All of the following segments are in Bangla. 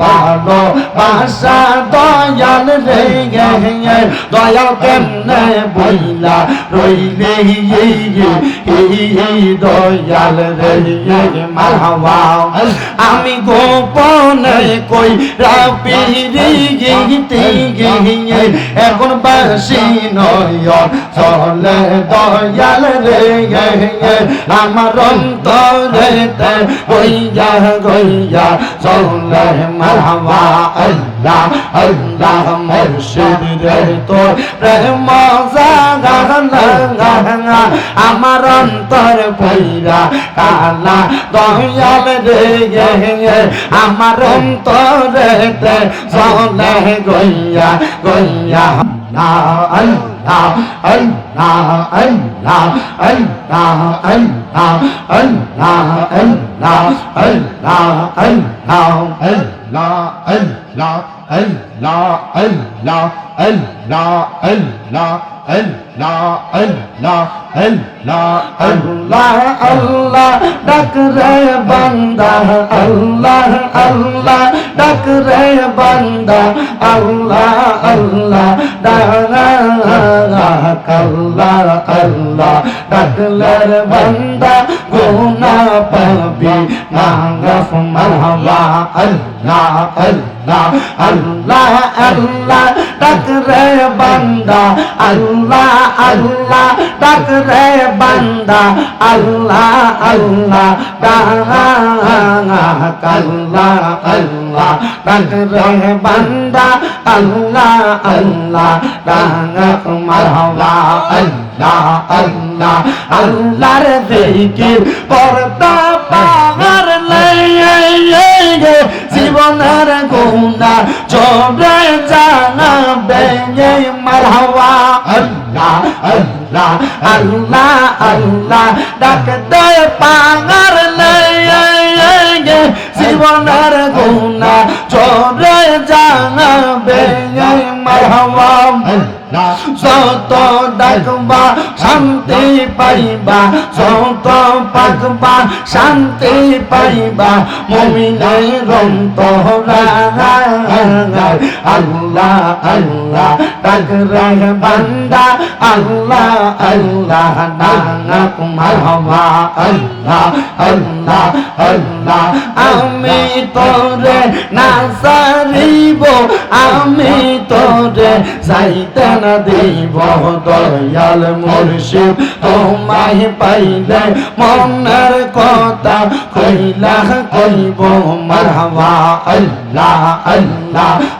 ভালো বাসা দয়াল রে দয়াল কেমনে বইলা রইলে দয়াল রে মারহাবা। আমি গোপনে কই রাপিরি গিতে গিয়ে এখন বাসি নয় চলে, দয়াল রে আমার অন্তরে গইয়া গইয়া চলে। মারহাবা, আল্লাহ আল্লাহ মুর্শিদ তোর প্রেম জাগানা আমার অন্তর পইরা কালা দয়াল রে আমার অন্তরে চলে গইয়া গইয়া, আল্লাহ আল্লাহ আল্লাহ আল্লাহ আল্লাহ আল্লাহ আল্লাহ আল্লাহ আল্লাহ Allah, Allah, Allah, Allah, Allah, Allah, Allah, Allah, Allah, আল্লাহ আল্লাহ ডাক রে বান্দা আল্লাহ আল্লাহ ডাক রে বান্দা আল্লাহ আল্লাহ ডাক কাল্লা আল্লাহ ডাকলার বান্দা গুনা পাবি না গফ মারহাবা আল্লাহ আল্লাহ। আল্লাহ আল্লাহ ডাক রে বান্দা, আল্লাহ আল্লাহ, ডাক রে বান্দা, আল্লাহ আল্লাহ, ডাক আল্লাহ আল্লাহ, ডাক রে বান্দা, আল্লাহ আল্লাহ, ডাক মারহাবা, আল্লাহ আল্লাহ, আল্লাহর জিকির করতা পাহাড় জোরে জানা বেঙ্গে মারহাওয়া। আল্লাহ আল্লাহ আল্লাহ আল্লাহ ডাক দে পাগার লয়ে জীবনের গুনা জোরে জানা বেঙ্গে মারহাওয়া। আল্লাহ সত ডাকবা শান্তি পাইবা, যত পাকবা শান্তি পাইবা, মমিনের আল্লাহ আল্লাহ ডাক বান্দা আল্লাহ আল্লাহ আল্লাহ আল্লাহ আল্লাহ আমি তোরে না সারিব আমি তোরে যাইতে না দিব দয়াল মুর্শিদ তোমায় পাইলে মনের কথা কইলা কইব মারহাবা আল্লাহ আল্লাহ।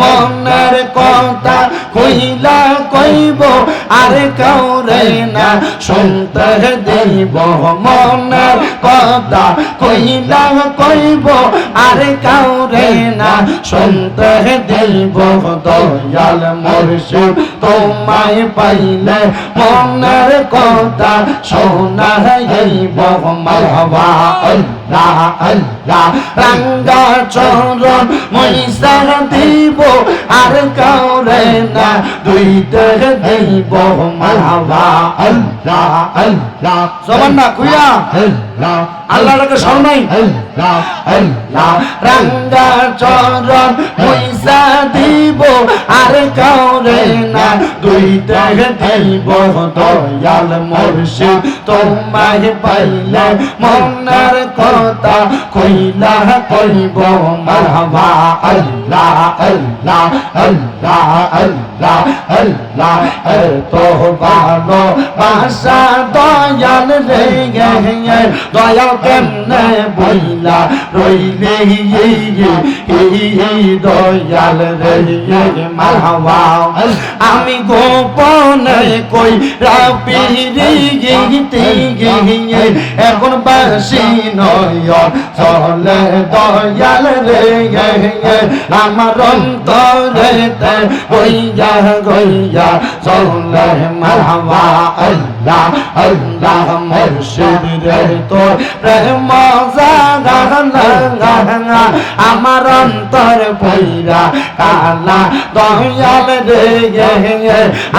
মনের কথা কইলা কইব, আর কাউরে না শুনতে দিব। মনের কথা কইলা কইব, আর কাউরে না শুনতে দিব। দয়াল মুর্শিদ, তোমায় পাইলে মনের কথা শোনা যাইব মারহাবা আল্লাহ আল্লাহ রাঙ্গা চরণ মইসা দিব আর কাউরে না দুইতে দিব মারহাবা Allah, Allah, জবান না কুইয়া Allah, আল্লাহকে স্মরণ নাই। Allah, আল্লাহ রাঙ্গা চরণ পয়সা দিব আর কাউরে না দুইটা দিব দয়াল মুর্শিদ। তোমায় পাইলে মনের কথা কইলা কইব মারবা আল্লাহ। আল্লাহ আল্লাহ আল্লাহ আল্লাহ এত ভালো বাসা দয়াল রে দয়াল কেমনে বইলা রইলে দয়াল রে মারহাবা আমি গোপনে কই রাপিরি গিতে এখন বাসি নয় চলে দয়াল রে আমার অন্তরে গইয়া গইয়া চলে মারহাবা আল্লাহ। আল্লাহ মুর্শিদ রে তোর প্রেম আমার অন্তর পইরা কালা দয়াল রে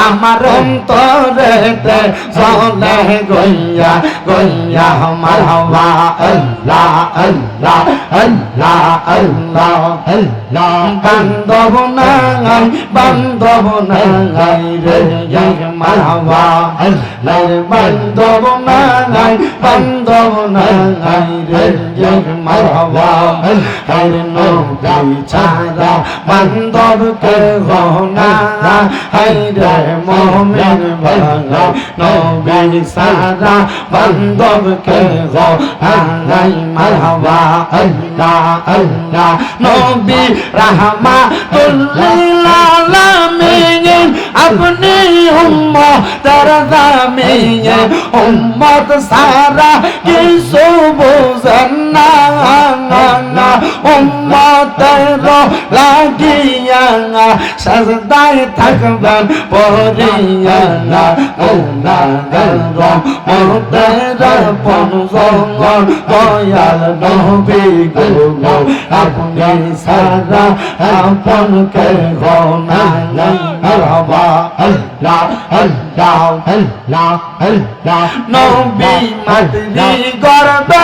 আমার অন্তরে তে চলে গইয়া গইয়া আমার হওয়া আল্লাহ আল্লাহ আল্লাহ আল্লাহ আল্লাহ। বান্ধব নাই বান্ধব নাই রে মারহাবা আল্লাহ বান্ধব নাই বান্ধব নাই রে কে গনা হাই রে মোমেন ভাঙা আল্লাহ আল্লাহ, নবী রাহমাতুল্লিল আপনি উম্মতের দামিন उम्मत সারা কিছু सो না। উম্মতের লাগিয়া সাজদায় থাকবেন পরিয়া মৌলাদের মতের পনজঙ্গল দয়াল নবী গো আপনি সারা আপন কে গনা? হবা আল্লাহ আল্লাহ আল্লাহ আল্লাহ। নবী মাতৃ গর্বে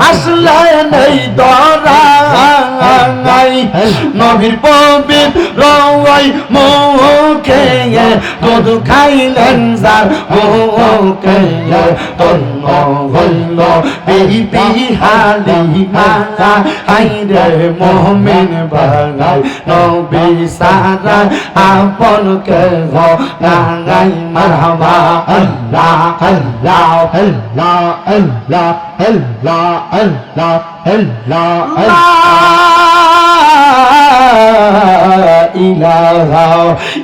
আসলে নেই দরা নবীর পবিত্র ওই মুখে দুধ খাইলেন যার। মুখে তন্ন হইল বিবি হালিমা আইরে মোহমিন বাগাই নবী সারা আপন কে গো গাই মারহাবা। আল্লাহ আল্লাহ আল্লাহ আল্লাহ আল্লাহ আল্লাহ আল্লাহ ইলাহা